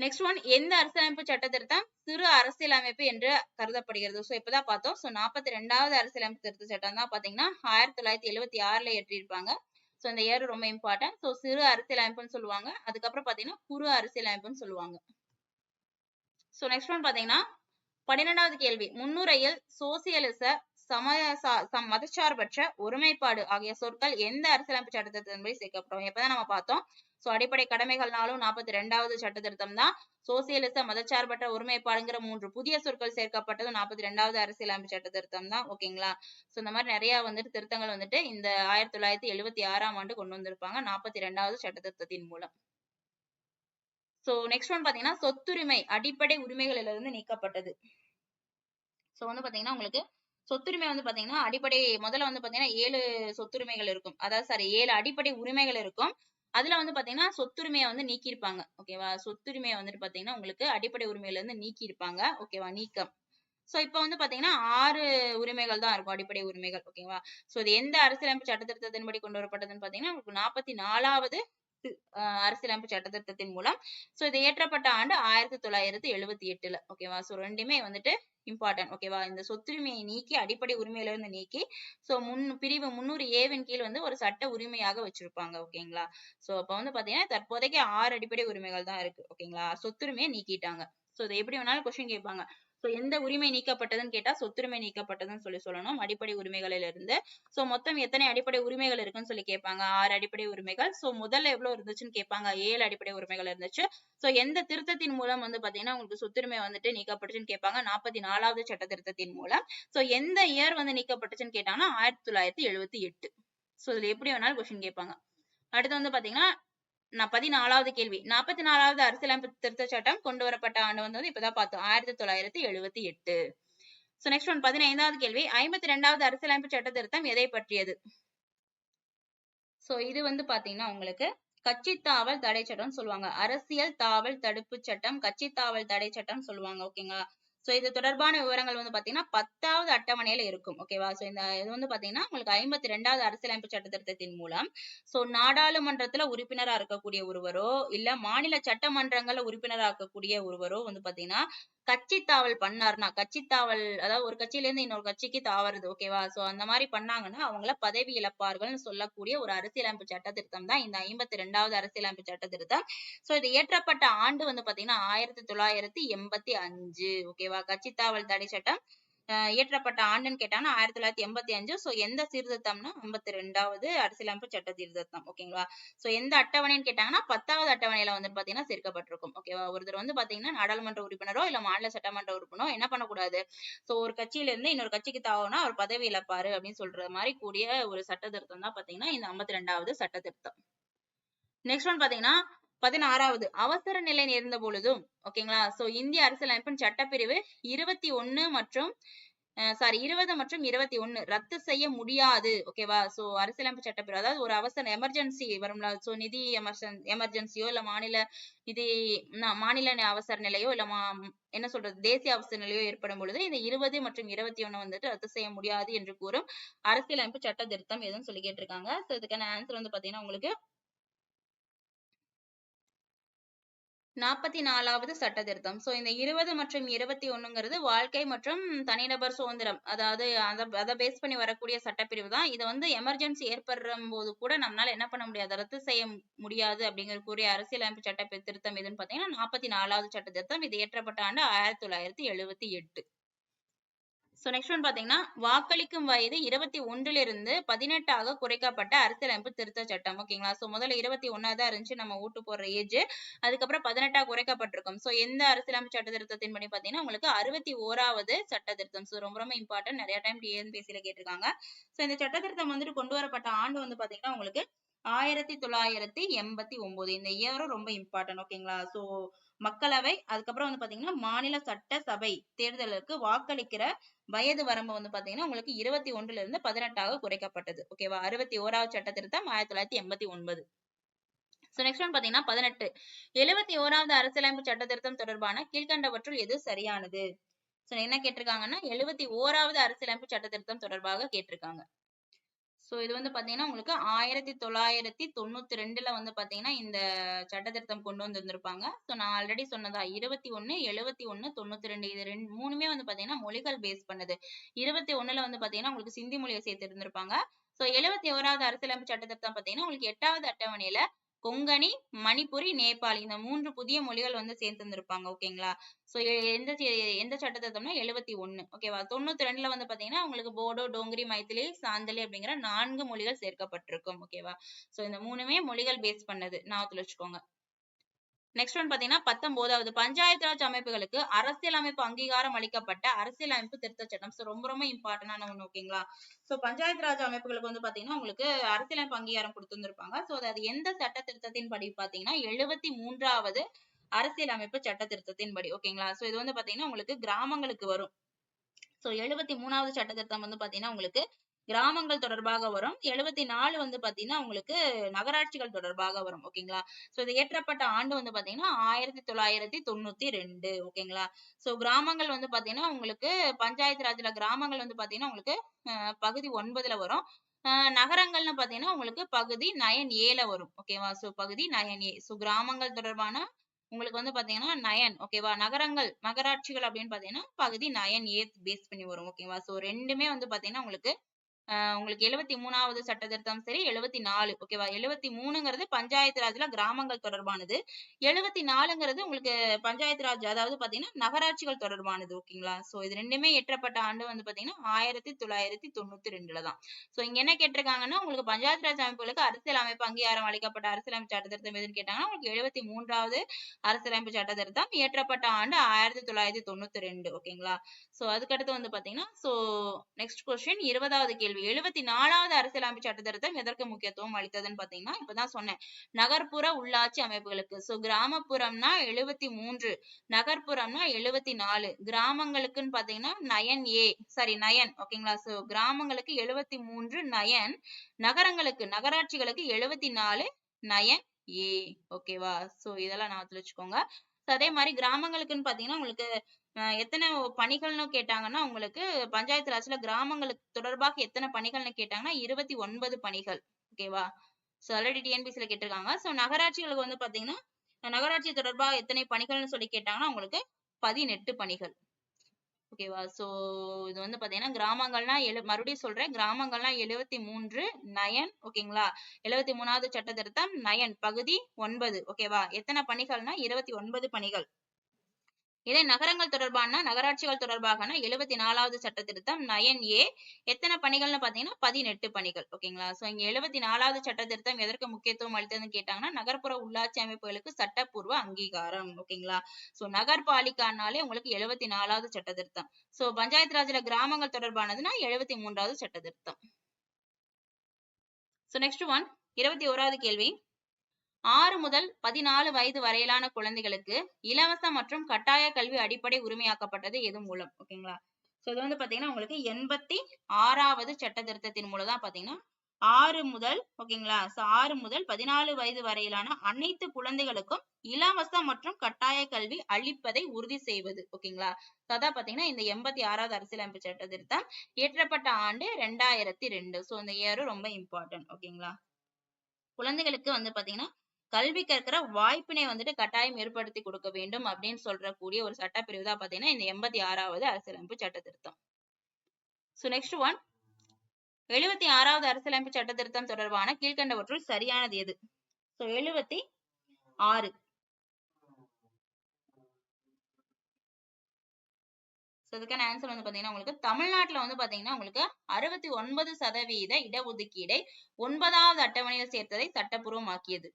நெக்ஸ்ட் ஒன் எந்த அரசியலமைப்பு சட்ட திருத்தம் சிறு அரசியலமைப்பு என்று கருதப்படுகிறது. சோ இப்பதான் பார்த்தோம். ஸோ நாற்பத்தி ரெண்டாவது அரசியலமைப்பு திருத்த சட்டம் தான் பாத்தீங்கன்னா ஆயிரத்தி தொள்ளாயிரத்தி எழுபத்தி ஆறுல இயற்றியிருப்பாங்க. ஸோ இந்த இயர் ரொம்ப இம்பார்ட்டன்ட் ஸோ சிறு அரசியலமைப்புன்னு சொல்லுவாங்க. அதுக்கப்புறம் பாத்தீங்கன்னா குறு அரசியலமைப்புன்னு சொல்லுவாங்க. ஸோ நெக்ஸ்ட் ஒன் பாத்தீங்கன்னா பன்னிரெண்டாவது கேள்வி. முன்னுரையில் சோசியலிச சமய சம் மதச்சார்பற்ற ஒருமைப்பாடு ஆகிய சொற்கள் எந்த அரசியலமைப்பு சட்டத்திட்டத்தின்படி சேர்க்கப்படும்? எப்பதான் நம்ம பார்த்தோம். சோ அடிப்படை கடமைகள்னாலும் நாற்பத்தி ரெண்டாவது சட்ட திருத்தம் தான். சோசியலிச மதச்சார்பற்ற ஒருமைப்பாடுங்கிற மூன்று புதிய சொற்கள் சேர்க்கப்பட்டது நாற்பத்தி ரெண்டாவது அரசியலமைப்பு சட்ட திருத்தம் தான் ஓகேங்களா சோ இந்த மாதிரி நிறைய வந்துட்டு திருத்தங்கள் வந்துட்டு இந்த ஆயிரத்தி தொள்ளாயிரத்தி எழுபத்தி ஆறாம் ஆண்டு கொண்டு வந்திருப்பாங்க நாற்பத்தி ரெண்டாவது சட்ட திருத்தத்தின் மூலம். சோ நெக்ஸ்ட் ஒன் பாத்தீங்கன்னா சொத்துரிமை அடிப்படை உரிமைகளிலிருந்து நீக்கப்பட்டது. சோ வந்து பாத்தீங்கன்னா உங்களுக்கு சொத்துரிமை வந்து பாத்தீங்கன்னா அடிப்படை முதல்ல வந்து பாத்தீங்கன்னா ஏழு சொத்துரிமைகள் இருக்கும். அதாவது சாரி ஏழு அடிப்படை உரிமைகள் இருக்கும். அதுல வந்து பாத்தீங்கன்னா சொத்துரிமையை வந்து நீக்கியிருப்பாங்க. ஓகேவா சொத்துரிமையை வந்துட்டு பாத்தீங்கன்னா உங்களுக்கு அடிப்படை உரிமையில இருந்து நீக்கியிருப்பாங்க. ஓகேவா நீக்கம். சோ இப்ப வந்து பாத்தீங்கன்னா ஆறு உரிமைகள் தான் இருக்கும் அடிப்படை உரிமைகள். ஓகேவா சோ இது எந்த அரசியலமைப்பு சட்ட திருத்தத்தின்படி கொண்டு வரப்பட்டதுன்னு பாத்தீங்கன்னா உங்களுக்கு நாற்பத்தி நாலாவது அரசியலமைப்பு சட்ட திருத்தத்தின் மூலம். சோ இது இயற்றப்பட்ட ஆண்டு ஆயிரத்தி தொள்ளாயிரத்தி எழுபத்தி எட்டுல. ஓகேவா சோ ரெண்டுமே வந்துட்டு இம்பார்ட்டன்ட் ஓகேவா இந்த சொத்துரிமையை நீக்கி அடிப்படை உரிமையில இருந்து நீக்கி சோ முன் பிரிவு முன்னூறு ஏவின் கீழ் வந்து ஒரு சட்ட உரிமையாக வச்சிருப்பாங்க. ஓகேங்களா சோ அப்ப வந்து பாத்தீங்கன்னா தற்போதைக்கு ஆறு அடிப்படை உரிமைகள் தான் இருக்கு. ஓகேங்களா சொத்துரிமையை நீக்கிட்டாங்க. சோ இதை எப்படி வேணாலும் கொஸ்டின் கேட்பாங்க. சோ எந்த உரிமை நீக்கப்பட்டதுன்னு கேட்டா சொத்துரிமை நீக்கப்பட்டதுன்னு சொல்லி சொல்லணும். அடிப்படை உரிமைகளில இருந்து சோ மொத்தம் எத்தனை அடிப்படை உரிமைகள் இருக்குன்னு சொல்லி கேட்பாங்க? ஆறு அடிப்படை உரிமைகள். சோ முதல்ல எவ்வளவு இருந்துச்சுன்னு கேட்பாங்க? ஏழு அடிப்படை உரிமைகள் இருந்துச்சு. சோ எந்த திருத்தத்தின் மூலம் வந்து பாத்தீங்கன்னா உங்களுக்கு சொத்துரிமை வந்துட்டு நீக்கப்பட்டுச்சுன்னு கேட்பாங்க? நாற்பத்தி நாலாவது சட்ட திருத்தத்தின் மூலம். சோ எந்த இயர் வந்து நீக்கப்பட்டுச்சுன்னு கேட்டாங்கன்னா ஆயிரத்தி தொள்ளாயிரத்தி எழுபத்தி எட்டு. சோ இதுல எப்படி வேணாலும் கொஸ்டின் கேட்பாங்க. அடுத்து வந்து பாத்தீங்கன்னா பதினாலாவது கேள்வி. நாற்பத்தி நாலாவது அரசியலமைப்பு திருத்த சட்டம் கொண்டு வரப்பட்ட ஆண்டு வந்து இப்பதான் பார்த்தோம். ஆயிரத்தி தொள்ளாயிரத்தி எழுபத்தி எட்டு. சோ நெக்ஸ்ட் ஒன் பதினைந்தாவது கேள்வி. ஐம்பத்தி ரெண்டாவது அரசியலமைப்பு சட்ட திருத்தம் எதை பற்றியது? சோ இது வந்து பாத்தீங்கன்னா உங்களுக்கு கட்சி தாவல் தடை சட்டம்னு சொல்லுவாங்க. அரசியல் தாவல் தடுப்பு சட்டம் கட்சி தாவல் தடை சட்டம் சொல்லுவாங்க. ஓகேங்களா சோ இது தொடர்பான விவரங்கள் வந்து பாத்தீங்கன்னா பத்தாவது அட்டவணையில இருக்கும். ஓகேவா சோ இந்த இது வந்து பாத்தீங்கன்னா உங்களுக்கு ஐம்பத்தி ரெண்டாவது அரசியலமைப்பு சட்ட திருத்தத்தின் மூலம். சோ நாடாளுமன்றத்துல உறுப்பினரா இருக்கக்கூடிய ஒருவரோ இல்ல மாநில சட்டமன்றங்கள்ல உறுப்பினரா இருக்கக்கூடிய ஒருவரோ வந்து பாத்தீங்கன்னா கட்சி தாவல் பண்ணாருன்னா கட்சி தாவல் அதாவது ஒரு கட்சியில இருந்து இன்னொரு கட்சிக்கு தாவறது ஓகேவா சோ அந்த மாதிரி பண்ணாங்கன்னா அவங்கள பதவி இழப்பார்கள்னு சொல்லக்கூடிய ஒரு அரசியலமைப்பு சட்ட திருத்தம் தான் இந்த ஐம்பத்தி ரெண்டாவது அரசியலமைப்பு சட்ட திருத்தம் சோ இது இயற்றப்பட்ட ஆண்டு வந்து பாத்தீங்கன்னா ஆயிரத்தி தொள்ளாயிரத்தி எண்பத்தி அஞ்சு ஓகேவா கட்சி தாவல் தடை சட்டம். இயற்றப்பட்ட ஆண்டுன்னு கேட்டாங்கன்னா ஆயிரத்தி தொள்ளாயிரத்தி எண்பத்தி அஞ்சு. சோ எந்த சீர்திருத்தம்னா ஐம்பத்தி ரெண்டாவது அரசியலமைப்பு சட்ட சீர்திருத்தம் ஓகேங்களா? சோ எந்த அட்டவணைன்னு கேட்டாங்கன்னா பத்தாவது அட்டவணையில வந்து பாத்தீங்கன்னா சேர்க்கப்பட்டிருக்கும் ஓகேவா? ஒருத்தர் வந்து பாத்தீங்கன்னா நாடாளுமன்ற உறுப்பினரோ இல்ல மாநில சட்டமன்ற உறுப்பினரோ என்ன பண்ணக்கூடாது? சோ ஒரு கட்சியில இருந்து இன்னொரு கட்சிக்கு தாவனா அவர் பதவி இழப்பாரு அப்படின்னு சொல்ற மாதிரி கூடிய ஒரு சட்ட திருத்தம் தான் பாத்தீங்கன்னா இந்த ஐம்பத்தி ரெண்டாவது சட்ட திருத்தம். நெக்ஸ்ட் ஒன் பாத்தீங்கன்னா பதினாறாவது அவசர நிலை நேர்ந்த பொழுதும் ஓகேங்களா சோ இந்திய அரசியலமைப்பின் சட்டப்பிரிவு இருபத்தி ஒண்ணு மற்றும் சாரி இருபது மற்றும் இருபத்தி ஒண்ணு ரத்து செய்ய முடியாது ஓகேவா சோ அரசியலமைப்பு சட்டப்பிரிவு அதாவது ஒரு அவசர எமர்ஜென்சி வரும்ல? சோ நிதி எமர்ஜென் எமர்ஜென்சியோ இல்ல மாநில நிதி மாநில அவசர நிலையோ இல்ல என்ன சொல்றது தேசிய அவசர நிலையோ ஏற்படும் பொழுது இந்த இருபது மற்றும் இருபத்தி ஒண்ணு வந்துட்டு ரத்து செய்ய முடியாது என்று கூறும் அரசியலமைப்பு சட்ட திருத்தம் எதுன்னு சொல்லி கேட்டிருக்காங்க. சோ இதுக்கான ஆன்சர் வந்து பாத்தீங்கன்னா உங்களுக்கு நாற்பத்தி நாலாவது சட்ட திருத்தம் ஸோ இந்த இருபது மற்றும் இருபத்தி ஒண்ணுங்கிறது வாழ்க்கை மற்றும் தனிநபர் சுதந்திரம். அதாவது அதை அதை பேஸ் பண்ணி வரக்கூடிய சட்டப்பிரிவு தான். இதை வந்து எமர்ஜென்சி ஏற்படுற போது கூட நம்மளால என்ன பண்ண முடியாது? ரத்து செய்ய முடியாது அப்படிங்கிற கூறிய அரசியலமைப்பு சட்ட திருத்தம் எதுன்னு பார்த்தீங்கன்னா நாற்பத்தி நாலாவது சட்ட திருத்தம் இது இயற்றப்பட்ட ஆண்டு ஆயிரத்தி தொள்ளாயிரத்தி எழுபத்தி எட்டு. சோ நெக்ஸ்ட் ஒன் பாத்தீங்கன்னா வாக்களிக்கும் வயது இருபத்தி ஒன்றிலிருந்து பதினெட்டாக குறைக்கப்பட்ட அரசியலமைப்பு திருத்த சட்டம். ஓகேங்களா சோ முதல்ல இருபத்தி ஒண்ணா தான் இருந்துச்சு நம்ம ஓட்டு போடுற ஏஜ் அதுக்கப்புறம் பதினெட்டா குறைக்கப்பட்டிருக்கும். சோ எந்த அரசியலமைப்பு சட்ட திருத்தத்தின் படி பாத்தீங்கன்னா உங்களுக்கு அறுபத்தி ஓராவது சட்ட திருத்தம். சோ ரொம்ப ரொம்ப இம்பார்ட்டன்ட் நிறைய டைம் டிஎன்பிசியில் கேட்டிருக்காங்க. சோ இந்த சட்ட திருத்தம் வந்துட்டு கொண்டு வரப்பட்ட ஆண்டு வந்து பாத்தீங்கன்னா உங்களுக்கு ஆயிரத்தி தொள்ளாயிரத்தி எண்பத்தி ஒன்பது இந்த இயரும் ரொம்ப இம்பார்ட்டன்ட் ஓகேங்களா சோ மக்களவை அதுக்கப்புறம் வந்து பாத்தீங்கன்னா மாநில சட்டசபை தேர்தலுக்கு வாக்களிக்கிற வயது வரம்பு வந்து பாத்தீங்கன்னா உங்களுக்கு இருபத்தி ஒன்றுல இருந்து பதினெட்டாக குறைக்கப்பட்டது. ஓகேவா அறுபத்தி ஓராவது சட்ட திருத்தம் ஆயிரத்தி தொள்ளாயிரத்தி எண்பத்தி ஒன்பது. சோ நெக்ஸ்ட் ஒன் பாத்தீங்கன்னா பதினெட்டு. எழுபத்தி ஓராவது அரசியலமைப்பு சட்ட திருத்தம் தொடர்பான கீழ்கண்டவற்றுள் எது சரியானது? சோ என்ன கேட்டிருக்காங்கன்னா எழுபத்தி ஓராவது அரசியலமைப்பு சட்ட திருத்தம் தொடர்பாக கேட்டிருக்காங்க. சோ இது வந்து பாத்தீங்கன்னா உங்களுக்கு ஆயிரத்தி தொள்ளாயிரத்தி தொண்ணூத்தி ரெண்டுல வந்து பாத்தீங்கன்னா இந்த சட்ட திருத்தம் கொண்டு வந்திருந்திருப்பாங்க. சோ நான் ஆல்ரெடி சொன்னதா இருபத்தி ஒண்ணு எழுபத்தி ஒண்ணு தொண்ணூத்தி ரெண்டு இது ரெண்டு மூணுமே வந்து பாத்தீங்கன்னா மொழிகள் பேஸ் பண்ணது. இருபத்தி ஒண்ணுல வந்து பாத்தீங்கன்னா உங்களுக்கு சிந்தி மொழியை சேர்த்து இருந்திருப்பாங்க சோ எழுபத்தி ஓராவது அரசியலமைப்பு சட்ட திருத்தம் பாத்தீங்கன்னா உங்களுக்கு எட்டாவது அட்டவணையில கொங்கணி மணிப்புரி நேபாளி இந்த மூன்று புதிய மொழிகள் வந்து சேர்த்திருந்திருப்பாங்க ஓகேங்களா சோ எந்த எந்த சட்டத்திட்டம்னா எழுபத்தி ஒண்ணு. ஓகேவா தொண்ணூத்தி ரெண்டுல வந்து பாத்தீங்கன்னா உங்களுக்கு போடோ டோங்கிரி மைத்திலி சாந்தலி அப்படிங்கிற நான்கு மொழிகள் சேர்க்கப்பட்டிருக்கும். ஓகேவா சோ இந்த மூணுமே மொழிகள் பேஸ் பண்ணது. ஞாபகத்துல வச்சுக்கோங்க. நெக்ஸ்ட் ஒன் பாத்தீங்கன்னா பத்தொன்பதாவது. பஞ்சாயத்து ராஜ் அமைப்புகளுக்கு அரசியல் அமைப்பு அங்கீகாரம் அளிக்கப்பட்ட அரசியல் அமைப்பு திருத்த சட்டம். ஸோ ரொம்ப ரொம்ப இம்பார்ட்டன்டான ஒன்று ஓகேங்களா ஸோ பஞ்சாயத்து ராஜ் அமைப்புகளுக்கு வந்து பாத்தீங்கன்னா உங்களுக்கு அரசியலமைப்பு அங்கீகாரம் கொடுத்திருந்திருப்பாங்க. சோ அது எந்த சட்ட திருத்தத்தின் படி பாத்தீங்கன்னா எழுபத்தி மூன்றாவது அரசியலமைப்பு சட்ட திருத்தத்தின் படி ஓகேங்களா சோ இது வந்து பாத்தீங்கன்னா உங்களுக்கு கிராமங்களுக்கு வரும். சோ எழுபத்தி மூணாவது சட்ட திருத்தம் வந்து பாத்தீங்கன்னா உங்களுக்கு கிராமங்கள் தொடர்பாக வரும். எழுபத்தி நாலு வந்து பாத்தீங்கன்னா உங்களுக்கு நகராட்சிகள் தொடர்பாக வரும். ஓகேங்களா? சோ இது இயற்றப்பட்ட ஆண்டு வந்து பாத்தீங்கன்னா ஆயிரத்தி தொள்ளாயிரத்தி தொண்ணூத்தி ரெண்டு. ஓகேங்களா? சோ கிராமங்கள் வந்து பாத்தீங்கன்னா உங்களுக்கு பஞ்சாயத்து ராஜ்ல கிராமங்கள் வந்து பாத்தீங்கன்னா உங்களுக்கு பகுதி ஒன்பதுல வரும். நகரங்கள்னு பாத்தீங்கன்னா உங்களுக்கு பகுதி நயன் ஏல வரும். ஓகேவா? சோ பகுதி நயன் ஏ. சோ கிராமங்கள் தொடர்பான உங்களுக்கு வந்து பாத்தீங்கன்னா நயன். ஓகேவா? நகரங்கள் நகராட்சிகள் அப்படின்னு பாத்தீங்கன்னா பகுதி நயன் ஏ பேஸ் பண்ணி வரும். ஓகேவா? சோ ரெண்டுமே வந்து பாத்தீங்கன்னா உங்களுக்கு உங்களுக்கு எழுபத்தி மூணாவது சட்ட திருத்தம் சரி எழுபத்தி நாலு ஓகேவா எழுபத்தி மூணுங்கிறது பஞ்சாயத்து ராஜ்ல கிராமங்கள் தொடர்பானது. எழுபத்தி நாலுங்கிறது உங்களுக்கு பஞ்சாயத்து ராஜ் அதாவது பாத்தீங்கன்னா நகராட்சிகள் தொடர்பானது ஓகேங்களா சோ இது ரெண்டுமே ஏற்றப்பட்ட ஆண்டு வந்து பாத்தீங்கன்னா ஆயிரத்தி தொள்ளாயிரத்தி தொண்ணூத்தி ரெண்டுல தான். சோ இங்க என்ன கேட்டிருக்காங்கன்னா உங்களுக்கு பஞ்சாயத்து ராஜ் அமைப்புகளுக்கு அரசியல் அமைப்பு அங்கீகாரம் அளிக்கப்பட்ட அரசியலமைப்பு சட்ட திருத்தம் எதுன்னு கேட்டாங்கன்னா உங்களுக்கு எழுபத்தி மூன்றாவது அரசியலமைப்பு சட்ட திருத்தம் ஏற்றப்பட்ட ஆண்டு ஆயிரத்தி தொள்ளாயிரத்தி தொண்ணூத்தி ரெண்டு ஓகேங்களா சோ அதுக்கடுத்து வந்து பாத்தீங்கன்னா சோ நெக்ஸ்ட் கொஸ்டின் இருபதாவது கேள்வி எழுபத்தி நாலாவது அரசியலமைப்பு சட்ட திருத்தம் எதற்கு முக்கியத்துவம் அளித்ததுன்னு பாத்தீங்கன்னா இப்பதான் சொன்னேன். நகர்ப்புற உள்ளாட்சி அமைப்புகளுக்கு. சோ கிராமப்புறம்னா எழுபத்தி மூன்று நகர்ப்புறம்னா எழுபத்தி நாலு கிராமங்களுக்குன்னு பாத்தீங்கன்னா நயன் ஏ சாரி நயன் ஓகேங்களா சோ கிராமங்களுக்கு எழுபத்தி மூன்று நயன். நகரங்களுக்கு நகராட்சிகளுக்கு எழுபத்தி நாலு நயன் ஏ ஓகேவா சோ இதெல்லாம் நான் வச்சுக்கோங்க. அதே மாதிரி கிராமங்களுக்குன்னு பாத்தீங்கன்னா உங்களுக்கு எத்தனை பணிகள்னு கேட்டாங்கன்னா உங்களுக்கு பஞ்சாயத்து ராஜ்ல கிராமங்களுக்கு தொடர்பாக எத்தனை பணிகள்னு கேட்டாங்கன்னா இருபத்தி ஒன்பது பணிகள். ஓகேவா சோ ஆல்ரெடி டிஎன்பிசில கேட்டிருக்காங்க. சோ நகராட்சிகளுக்கு வந்து பாத்தீங்கன்னா நகராட்சி தொடர்பாக எத்தனை பணிகள்னு சொல்லி கேட்டாங்கன்னா உங்களுக்கு பதினெட்டு பணிகள். ஓகேவா சோ இது வந்து பாத்தீங்கன்னா கிராமங்கள்னா எழு மறுபடியும் சொல்றேன். கிராமங்கள்னா எழுபத்தி மூன்று நயன் ஓகேங்களா எழுபத்தி மூணாவது சட்ட திருத்தம் நயன் பகுதி ஒன்பது. ஓகேவா எத்தனை பணிகள்னா இருபத்தி ஒன்பது பணிகள். இதே நகரங்கள் தொடர்பான நகராட்சிகள் தொடர்பான எழுபத்தி நாலாவது சட்ட திருத்தம் நயன் ஏ எத்தனை பணிகள்னு பாத்தீங்கன்னா பதினெட்டு பணிகள். ஓகேங்களா சோ இங்க எழுபத்தி நாலாவது சட்ட திருத்தம் எதற்கு முக்கியத்துவம் அளித்ததுன்னு கேட்டாங்கன்னா நகர்ப்புற உள்ளாட்சி அமைப்புகளுக்கு சட்டப்பூர்வ அங்கீகாரம். ஓகேங்களா சோ நகர்பாலிகானாலே உங்களுக்கு எழுபத்தி நாலாவது சட்ட திருத்தம் சோ பஞ்சாயத்து ராஜ்ல கிராமங்கள் தொடர்பானதுன்னா எழுபத்தி மூன்றாவது சட்ட திருத்தம் சோ நெக்ஸ்ட் ஒன் இருபத்தி ஓராவது கேள்வி. ஆறு முதல் பதினாலு வயது வரையிலான குழந்தைகளுக்கு இலவச மற்றும் கட்டாய கல்வி அடிப்படை உரிமையாக்கப்பட்டது எது மூலம்? ஓகேங்களா சோ இது வந்து பாத்தீங்கன்னா உங்களுக்கு எண்பத்தி ஆறாவது சட்ட திருத்தத்தின் மூலம் தான் பாத்தீங்கன்னா ஆறு முதல் ஓகேங்களா so ஆறு முதல் பதினாலு வயது வரையிலான அனைத்து குழந்தைகளுக்கும் இலவச மற்றும் கட்டாய கல்வி அளிப்பதை உறுதி செய்வது ஓகேங்களா அதான் பாத்தீங்கன்னா இந்த எண்பத்தி ஆறாவது அரசியலமைப்பு சட்ட திருத்தம் இயற்றப்பட்ட ஆண்டு ரெண்டாயிரத்தி ரெண்டு. so இந்த இயரும் ரொம்ப இம்பார்ட்டன்ட் ஓகேங்களா குழந்தைகளுக்கு வந்து பாத்தீங்கன்னா கல்வி கற்கிற வாய்ப்பினை வந்துட்டு கட்டாயம் ஏற்படுத்தி கொடுக்க வேண்டும் அப்படின்னு சொல்ற கூடிய ஒரு சட்டப்பிரிவு தான் பாத்தீங்கன்னா இந்த எண்பத்தி ஆறாவது அரசியலமைப்பு சட்ட திருத்தம் சோ நெக்ஸ்ட் ஒன் எழுபத்தி ஆறாவது அரசியலமைப்பு சட்ட திருத்தம் தொடர்பான கீழ்கண்டவற்றுள் சரியானது எது? சோ எழுபத்தி ஆறு. அதுக்கான ஆன்சர் வந்து பாத்தீங்கன்னா உங்களுக்கு தமிழ்நாட்டுல வந்து பாத்தீங்கன்னா உங்களுக்கு அறுபத்தி ஒன்பது சதவீத இடஒதுக்கீடை ஒன்பதாவது அட்டவணையில் சேர்த்ததை சட்டப்பூர்வமாக்கியது.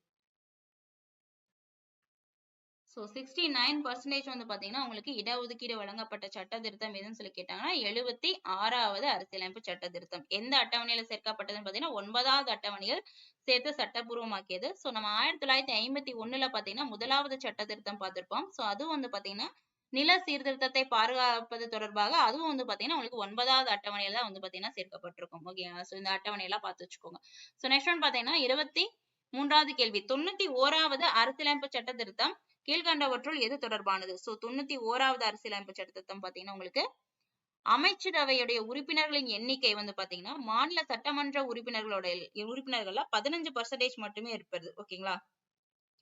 ஸோ சிக்ஸ்டி நைன் பர்சன்டேஜ் வந்து பாத்தீங்கன்னா உங்களுக்கு இடஒதுக்கீடு வழங்கப்பட்ட சட்ட திருத்தம் எதுன்னு சொல்லி கேட்டாங்கன்னா எழுபத்தி ஆறாவது அரசியலமைப்பு சட்ட திருத்தம் எந்த அட்டவணையில சேர்க்கப்பட்டதுன்னு பாத்தீங்கன்னா ஒன்பதாவது அட்டவணையில் சேர்த்து சட்டபூர்வமாக்கியது. ஸோ நம்ம ஆயிரத்தி தொள்ளாயிரத்தி ஐம்பத்தி ஒண்ணுல பாத்தீங்கன்னா முதலாவது சட்ட திருத்தம் பார்த்திருப்போம். ஸோ அதுவும் வந்து பாத்தீங்கன்னா நில சீர்திருத்தத்தை பாதுகாப்பது தொடர்பாக அதுவும் வந்து பாத்தீங்கன்னா உங்களுக்கு ஒன்பதாவது அட்டவணையில தான் வந்து பாத்தீங்கன்னா சேர்க்கப்பட்டிருக்கும். ஓகேங்களா ஸோ இந்த அட்டவணையெல்லாம் பார்த்து வச்சுக்கோங்க. ஸோ நெக்ஸ்ட் ஒன் பாத்தீங்கன்னா இருபத்தி மூன்றாவது கேள்வி. தொண்ணூத்தி ஓராவது அரசியலமைப்பு சட்ட திருத்தம் கீழ்கண்டவற்றுள் எது தொடர்பானது? சோ தொண்ணூத்தி ஓராவது அரசியலமைப்பு சட்ட திருத்தம் பாத்தீங்கன்னா உங்களுக்கு அமைச்சரவையுடைய உறுப்பினர்களின் எண்ணிக்கை வந்து பாத்தீங்கன்னா மாநில சட்டமன்ற உறுப்பினர்களோட உறுப்பினர்கள்ல பதினஞ்சு பர்சன்டேஜ் மட்டுமே இருப்பது. ஓகேங்களா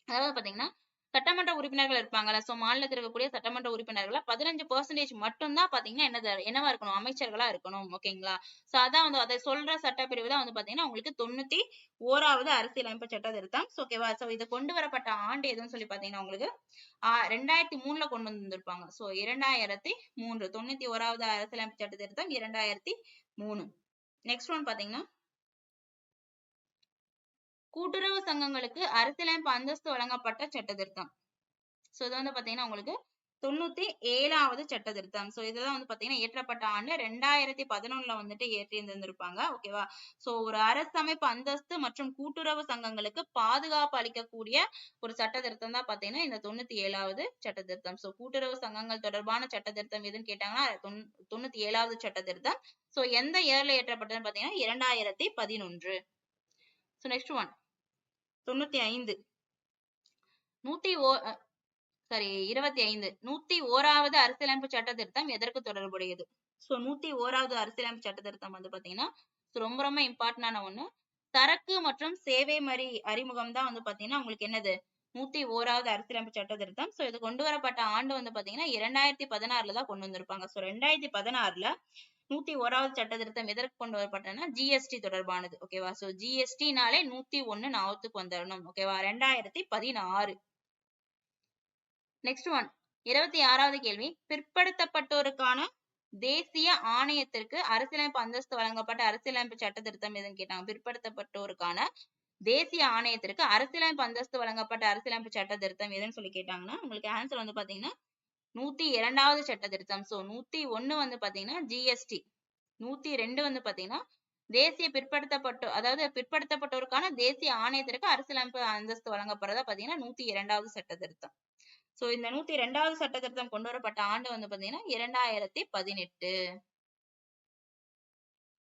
அதாவது பாத்தீங்கன்னா சட்டமன்ற உறுப்பினர்கள் இருப்பாங்கல்ல. சோ மாநிலத்தில் இருக்கக்கூடிய சட்டமன்ற உறுப்பினர்கள் பதினஞ்சு பர்சன்டேஜ் மட்டும்தான் பாத்தீங்கன்னா என்னது என்னவா இருக்கணும்? அமைச்சர்களா இருக்கணும். ஓகேங்களா சோ அதான் வந்து அதை சொல்ற சட்டப்பிரிவு தான் வந்து பாத்தீங்கன்னா உங்களுக்கு தொண்ணூத்தி ஓராவது அரசியலமைப்பு சட்ட திருத்தம் ஓகேவா சோ இது கொண்டு வரப்பட்ட ஆண்டு எதுன்னு சொல்லி பாத்தீங்கன்னா உங்களுக்கு ஆஹ் ரெண்டாயிரத்தி மூணுல கொண்டு வந்திருப்பாங்க சோ இரண்டாயிரத்தி மூன்று தொண்ணூத்தி ஓராவது அரசியலமைப்பு சட்ட திருத்தம் இரண்டாயிரத்தி மூணு. நெக்ஸ்ட் ஒன் பாத்தீங்கன்னா கூட்டுறவு சங்கங்களுக்கு அரசியலமைப்பு அந்தஸ்து வழங்கப்பட்ட சட்ட திருத்தம் சோ இது வந்து பாத்தீங்கன்னா உங்களுக்கு தொண்ணூத்தி ஏழாவது சட்ட திருத்தம் சோ இதுதான் வந்து பாத்தீங்கன்னா இயற்றப்பட்ட ஆண்டு ரெண்டாயிரத்தி பதினொன்னுல வந்துட்டு ஏற்றி இருந்திருப்பாங்க ஓகேவா சோ ஒரு அரசமைப்பு அந்தஸ்து மற்றும் கூட்டுறவு சங்கங்களுக்கு பாதுகாப்பு அளிக்கக்கூடிய ஒரு சட்ட திருத்தம் தான் பாத்தீங்கன்னா இந்த தொண்ணூத்தி ஏழாவது சட்ட திருத்தம் சோ கூட்டுறவு சங்கங்கள் தொடர்பான சட்ட திருத்தம் எதுன்னு கேட்டாங்கன்னா தொண்ணூத்தி ஏழாவது சட்ட திருத்தம் சோ எந்த இயர்ல ஏற்றப்பட்டதுன்னு பாத்தீங்கன்னா இரண்டாயிரத்தி பதினொன்று சோ நெக்ஸ்ட் ஒன் தொண்ணூத்தி ஐந்து. நூத்தி ஓ சாரி இருபத்தி ஐந்து. நூத்தி ஓராவது அரசியலமைப்பு சட்ட திருத்தம் எதற்கு தொடர்புடையது? சோ நூத்தி ஓராவது அரசியலமைப்பு சட்ட திருத்தம் வந்து பாத்தீங்கன்னா ரொம்ப ரொம்ப இம்பார்ட்டன்டான ஒண்ணு. சரக்கு மற்றும் சேவை மறி அறிமுகம் தான் வந்து பாத்தீங்கன்னா உங்களுக்கு என்னது? நூத்தி ஓராவது அரசியலமைப்பு சட்ட திருத்தம் சோ இது கொண்டு வரப்பட்ட ஆண்டு வந்து பாத்தீங்கன்னா இரண்டாயிரத்தி பதினாறுல தான் கொண்டு வந்திருப்பாங்க. சோ ரெண்டாயிரத்தி பதினாறுல நூத்தி ஓராவது சட்ட திருத்தம் எதற்கு கொண்டு வரப்பட்டதுன்னா ஜிஎஸ்டி தொடர்பானது. ஓகேவா சோ ஜிஎஸ்டினாலே நூத்தி ஒண்ணு ஞாபகத்துக்கு வந்துடணும் ஓகேவா ரெண்டாயிரத்தி பதினாறு. நெக்ஸ்ட் ஒன் இருபத்தி ஆறாவது கேள்வி. பிற்படுத்தப்பட்டோருக்கான தேசிய ஆணையத்திற்கு அரசியலமைப்பு அந்தஸ்து வழங்கப்பட்ட அரசியலமைப்பு சட்ட திருத்தம் எதுன்னு கேட்டாங்க. பிற்படுத்தப்பட்டோருக்கான தேசிய ஆணையத்திற்கு அரசியலமைப்பு அந்தஸ்து வழங்கப்பட்ட அரசியலமைப்பு சட்ட திருத்தம் எதுன்னு சொல்லி கேட்டாங்கன்னா உங்களுக்கு ஆன்சர் வந்து பாத்தீங்கன்னா நூத்தி இரண்டாவது சட்ட திருத்தம். சோ நூத்தி ஒண்ணு வந்து பாத்தீங்கன்னா ஜிஎஸ்டி நூத்தி ரெண்டு வந்து பாத்தீங்கன்னா தேசிய பிற்படுத்தப்பட்டோ அதாவது பிற்படுத்தப்பட்டோருக்கான தேசிய ஆணையத்திற்கு அரசியலமைப்பு அந்தஸ்து வழங்கப்படுறதா பாத்தீங்கன்னா நூத்தி இரண்டாவது சட்ட திருத்தம். சோ இந்த நூத்தி இரண்டாவது சட்ட திருத்தம் கொண்டு வரப்பட்ட ஆண்டு வந்து பாத்தீங்கன்னா இரண்டாயிரத்தி பதினெட்டு.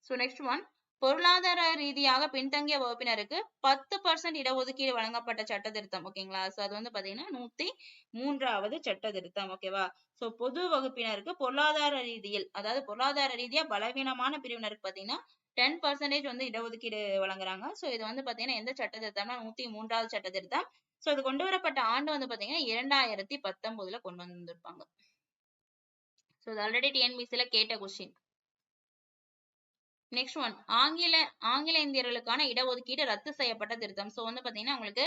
சோ நெக்ஸ்ட் ஒன் பொருளாதார ரீதியாக பின்தங்கிய வகுப்பினருக்கு பத்து பர்சன்ட் இடஒதுக்கீடு வழங்கப்பட்ட சட்ட திருத்தம் ஓகேங்களா சோ அது வந்து பாத்தீங்கன்னா நூத்தி மூன்றாவது சட்ட திருத்தம் ஓகேவா சோ பொது வகுப்பினருக்கு பொருளாதார ரீதியில் அதாவது பொருளாதார ரீதியா பலவீனமான பிரிவினருக்கு பாத்தீங்கன்னா டென் பர்சன்டேஜ் வந்து இடஒதுக்கீடு வழங்குறாங்க. சோ இது வந்து பாத்தீங்கன்னா எந்த சட்ட திருத்தம்னா நூத்தி மூன்றாவது சட்ட திருத்தம் சோ இது கொண்டு வரப்பட்ட ஆண்டு வந்து பாத்தீங்கன்னா இரண்டாயிரத்தி பத்தொன்பதுல கொண்டு வந்திருப்பாங்க. சோ இது ஆல்ரெடி டிஎன்பிசில கேட்ட கொஸ்டின் நெக்ஸ்ட் ஒன் ஆங்கில ஆங்கில இந்தியர்களுக்கான இடஒதுக்கீடு ரத்து செய்யப்பட்ட திருத்தம். சோ வந்து பாத்தீங்கன்னா உங்களுக்கு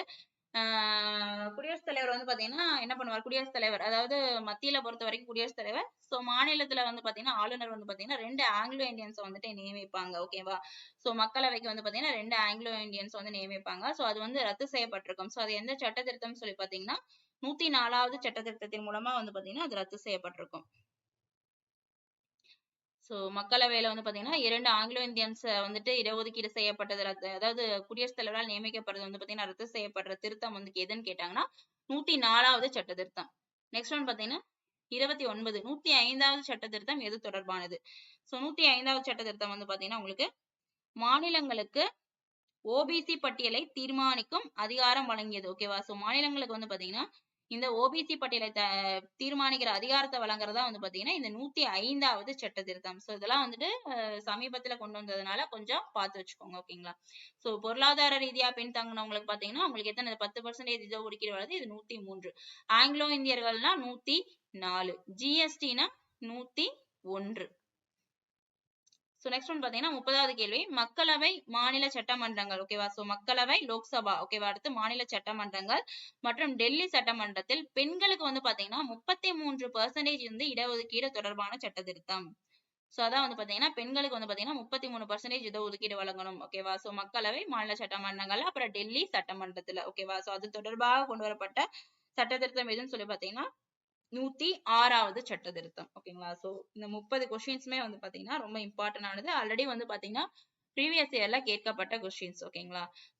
குடியரசுத் தலைவர் வந்து பாத்தீங்கன்னா என்ன பண்ணுவார்? குடியரசுத் தலைவர். அதாவது மத்தியில பொறுத்த வரைக்கும் குடியரசுத் தலைவர். சோ மாநிலத்துல வந்து பாத்தீங்கன்னா ஆளுநர் வந்து பாத்தீங்கன்னா ரெண்டு ஆங்கிலோ இந்தியன்ஸ் வந்துட்டு நியமிப்பாங்க. ஓகேவா சோ மக்களவைக்கு வந்து பாத்தீங்கன்னா ரெண்டு ஆங்கிலோ இந்தியன்ஸ் வந்து நியமிப்பாங்க. சோ அது வந்து ரத்து செய்யப்பட்டிருக்கும். சோ அது எந்த சட்ட திருத்தம் சொல்லி பாத்தீங்கன்னா நூத்தி நாலாவது சட்ட திருத்தத்தின் மூலமா வந்து பாத்தீங்கன்னா அது ரத்து செய்யப்பட்டிருக்கும். ஸோ மக்களவையில வந்து பாத்தீங்கன்னா இரண்டு ஆங்கிலோ இந்தியன்ஸ் வந்துட்டு இடஒதுக்கீடு செய்யப்பட்டது ரத்து அதாவது குடியரசுத் தலைவரால் நியமிக்கப்படுறது வந்து பாத்தீங்கன்னா ரத்து செய்யப்படுற திருத்தம் வந்து எதுன்னு கேட்டாங்கன்னா நூத்தி நாலாவது சட்ட திருத்தம். நெக்ஸ்ட் ஒன் பாத்தீங்கன்னா இருபத்தி ஒன்பது நூத்தி ஐந்தாவது சட்ட திருத்தம் எது தொடர்பானது? சோ நூத்தி ஐந்தாவது சட்ட திருத்தம் வந்து பாத்தீங்கன்னா உங்களுக்கு மாநிலங்களுக்கு ஓபிசி பட்டியலை தீர்மானிக்கும் அதிகாரம் வழங்கியது ஓகேவா சோ மாநிலங்களுக்கு வந்து பாத்தீங்கன்னா இந்த ஓபிசி பட்டியலை த- தீர்மானிக்கிற அதிகாரத்தை வழங்குறதா வந்து பாத்தீங்கன்னா இந்த நூத்தி ஐந்தாவது சட்ட திருத்தம். சோ இதெல்லாம் வந்துட்டு சமீபத்துல கொண்டு வந்ததுனால கொஞ்சம் பார்த்து வச்சுக்கோங்க ஓகேங்களா? சோ பொருளாதார ரீதியா பின்தங்கினவங்களுக்கு பாத்தீங்கன்னா உங்களுக்கு எத்தனை பத்து பர்சன்டேஜ் இதை ஒதுக்கீடு வருது இது நூத்தி மூன்று. ஆங்கிலோ இந்தியர்கள்னா நூத்தி நாலு. ஜிஎஸ்டினா நூத்தி ஒன்று. சோ நெக்ஸ்ட் ஒன் பாத்தீங்கன்னா முப்பதாவது கேள்வி. மக்களவை மாநில சட்டமன்றங்கள். ஓகேவா சோ மக்களவை லோக்சபா. ஓகேவா அடுத்து மாநில சட்டமன்றங்கள். மற்றும் டெல்லி சட்டமன்றத்தில் பெண்களுக்கு வந்து பாத்தீங்கன்னா முப்பத்தி மூன்று பர்சன்டேஜ் வந்து இடஒதுக்கீடு தொடர்பான சட்ட திருத்தம் சோ அதான் வந்து பாத்தீங்கன்னா பெண்களுக்கு வந்து பாத்தீங்கன்னா முப்பத்தி மூணு பர்சன்டேஜ் இடஒதுக்கீடு வழங்கணும். ஓகேவா சோ மக்களவை மாநில சட்டமன்றங்கள் அப்புறம் டெல்லி சட்டமன்றத்துல. ஓகேவா சோ அது தொடர்பாக கொண்டு வரப்பட்ட சட்ட திருத்தம் எதுன்னு சொல்லி பாத்தீங்கன்னா நூத்தி ஆறாவது சட்ட திருத்தம் ஓகேங்களா சோ இந்த முப்பது கொஸ்டின்ஸுமே வந்து பாத்தீங்கன்னா ரொம்ப இம்பார்ட்டன்ட் ஆனது. ஆல்ரெடி வந்து பாத்தீங்கன்னா ப்ரீவியஸ் இயர்ல கேட்கப்பட்ட கொஸ்டின்ஸ் ஓகேங்களா